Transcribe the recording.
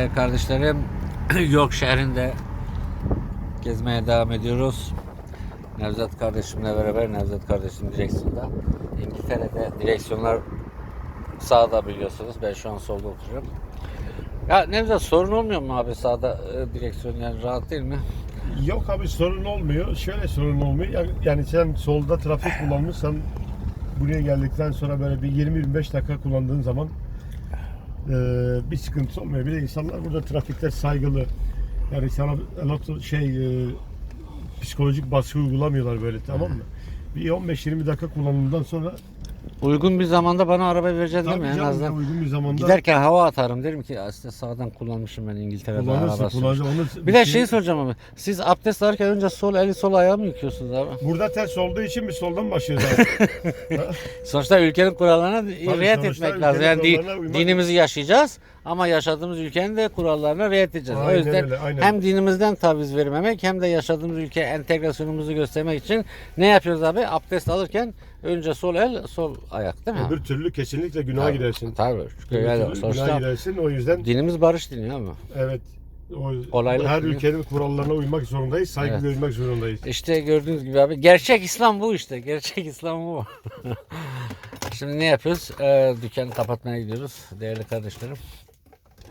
Değerli Kardeşlerim, York şehrinde gezmeye devam ediyoruz. Nevzat kardeşimle beraber, Nevzat kardeşim direksiyonda. İngiltere'de direksiyonlar sağda biliyorsunuz. Ben şu an solda oturuyorum. Ya Nevzat sorun olmuyor mu abi sağda e, direksiyon yani rahat değil mi? Yok abi sorun olmuyor. Şöyle sorun olmuyor. Ya- Yani sen solda trafik kullanmışsan buraya geldikten sonra böyle bir 20-25 dakika kullandığın zaman bir sıkıntı olmuyor. Bir de insanlar burada trafikte saygılı. Yani sana şey eee, psikolojik baskı uygulamıyorlar böyle tamam mı? Bir 15-20 dakika kullandığından sonra Uygun bir zamanda bana araba vereceksin değil mi? tabii En canım, azından uygun bir zamanda giderken hava atarım derim ki aslında sağdan kullanmışım ben İngiltere'de kullanırsın. Onu Bir de şey soracağım abi. Siz abdest alırken önce sol eli sol ayağı mı yıkıyorsunuz abi? Burada ters olduğu için bir soldan başlıyoruz abi. Sonuçta ülkenin kurallarına riayet sonuçta etmek lazım. Yani ülkenin di- kurallarına uymak- dinimizi yaşayacağız ama yaşadığımız ülkenin de kurallarına riayet edeceğiz. o Aynen yüzden öyle, aynen. hem dinimizden taviz vermemek hem de yaşadığımız ülke entegrasyonumuzu göstermek için ne yapıyoruz abi? Abdest alırken önce sol el, sol ayak değil mi? Öbür türlü kesinlikle günaha Tabii, girersin. Tabii. Çünkü yani günaha girersin. O yüzden dinimiz barış dini ama. evet o, her ülkenin kurallarına uymak zorundayız. Saygı Evet. görmek zorundayız. İşte gördüğünüz gibi abi gerçek İslam bu işte. Gerçek İslam bu. Şimdi ne yapıyoruz? Ee, dükkanı kapatmaya gidiyoruz değerli kardeşlerim.